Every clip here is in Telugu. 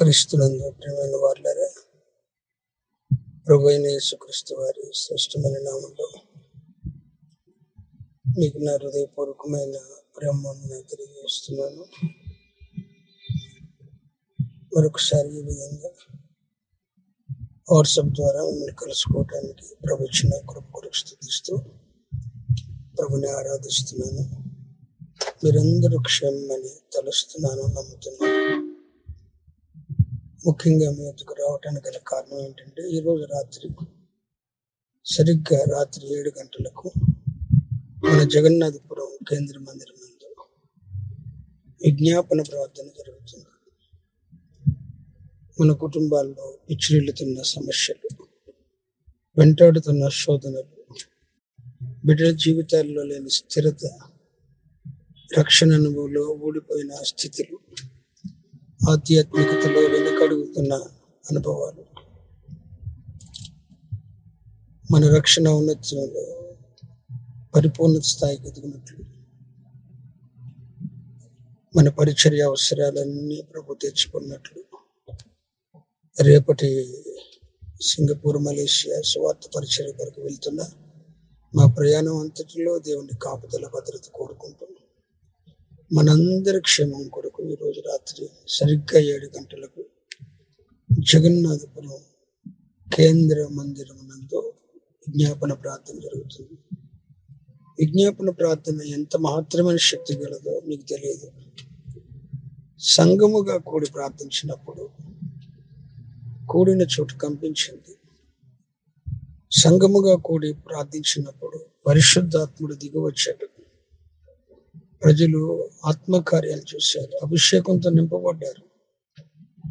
క్రీస్తునందు ప్రియమైన వారులరా ప్రభు అయిన యేసుక్రీస్తు వారి శ్రేష్టమైన నామంలో మీకు నా హృదయపూర్వకమైన ప్రేమను తెలియజేస్తున్నాను. మరొకసారి ఈ విధంగా వాట్సాప్ ద్వారా మిమ్మల్ని కలుసుకోవడానికి ప్రభు ఇచ్చిన కృప కొరకు స్థుతిస్తూ ప్రభుని ఆరాధిస్తున్నాను. మీరందరూ క్షేమని తలుస్తున్నాను నమ్ముతున్నాను. ముఖ్యంగా మీ వద్దకు రావటానికి గల కారణం ఏంటంటే ఈరోజు రాత్రి సరిగ్గా రాత్రి ఏడు గంటలకు మన జగన్నాథపురం కేంద్ర మందిరం ముందు విజ్ఞాపన ప్రార్థన జరుగుతుంది. మన కుటుంబాల్లో పిచ్చిరిల్లుతున్న సమస్యలు వెంటాడుతున్న శోధనలు బిడ్డల జీవితాల్లో లేని స్థిరత రక్షణ అనుభవంలో ఊడిపోయిన స్థితులు ఆధ్యాత్మికతలో కడుగుతున్న అనుభవాలు. మన రక్షణ ఉన్నతంలో పరిపూర్ణత స్థాయికి ఎదిగినట్లు. మన పరిచర్య అవసరాలన్నీ ప్రభు తెచ్చుకున్నట్లు రేపటి సింగపూర్ మలేషియా స్వార్థ పరిచర్య కొరకు వెళ్తున్న మా ప్రయాణం అంతటిలో దేవుని కాపుదల భద్రత కోరుకుంటున్నాం. మనందరి క్షేమం కొరకు ఈరోజు రాత్రి సరిగ్గా ఏడు గంటలకు జగన్నాథపురం కేంద్ర మందిరం విజ్ఞాపన ప్రార్థన జరుగుతుంది. విజ్ఞాపన ప్రార్థన ఎంత మహత్తరమైన శక్తి గలదో మీకు తెలియదు. సంగముగా కూడి ప్రార్థించినప్పుడు కూడిన చోటు కంపించింది సంగముగా కూడి ప్రార్థించినప్పుడు పరిశుద్ధాత్ముడు దిగువచ్చాడు ప్రజలు ఆత్మకార్యాలు చూశారు. అభిషేకంతో నింపబడ్డారు.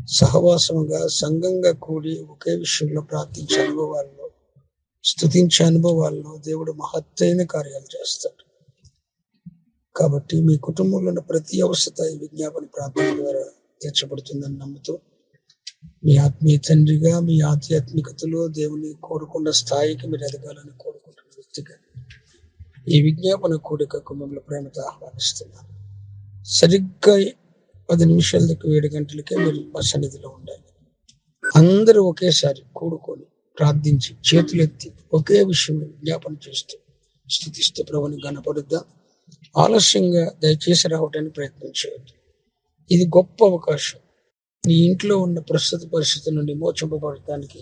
సహవాసముగా సంఘంగా కూడి ఒకే విషయంలో ప్రార్థించే అనుభవాల్లో స్థుతించే అనుభవాల్లో దేవుడు మహత్తైన కార్యాలు చేస్తాడు. కాబట్టి మీ కుటుంబంలో ఉన్న ప్రతి అవసరత ఈ విజ్ఞాపన ప్రార్థన ద్వారా తీర్చబడుతుందని నమ్ముతూ మీ ఆత్మీయ తండ్రిగా మీ ఆధ్యాత్మికతలో దేవుని కోరుకున్న స్థాయికి మీరు ఎదగాలని కోరుకుంటున్న వ్యక్తిగా ఈ విజ్ఞాపన కూడికకు మిమ్మల్ని ప్రేమతో ఆహ్వానిస్తున్నాను. సరిగ్గా పది నిమిషాలకు ఏడు గంటలకే మీరు మా సన్నిధిలో ఉండాలి. అందరూ ఒకేసారి కూడుకొని ప్రార్థించి చేతులెత్తి ఒకే విషయం జ్ఞాపన చేస్తూ స్థుతిస్తూ ప్రభుని గణపరుద్దాం ఆలస్యంగా దయచేసి రావడానికి ప్రయత్నం చేయొద్దు. ఇది గొప్ప అవకాశం. నీ ఇంట్లో ఉన్న ప్రస్తుత పరిస్థితుల నుండి మోచింపబడటానికి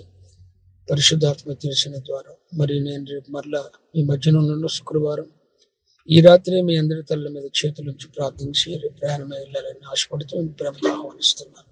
పరిశుద్ధాత్మ తెలిసిన ద్వారా. మరి నేను రేపు మరలా ఈ మధ్యన ఉన్న శుక్రవారం ఈ రాత్రి మీ అందరి తల్ల మీద చేతుల నుంచి ప్రార్థించి రేపు ప్రయాణమై వెళ్ళాలని ఆశపడుతూ ప్రభుత్వం ఆహ్వానిస్తున్నాను.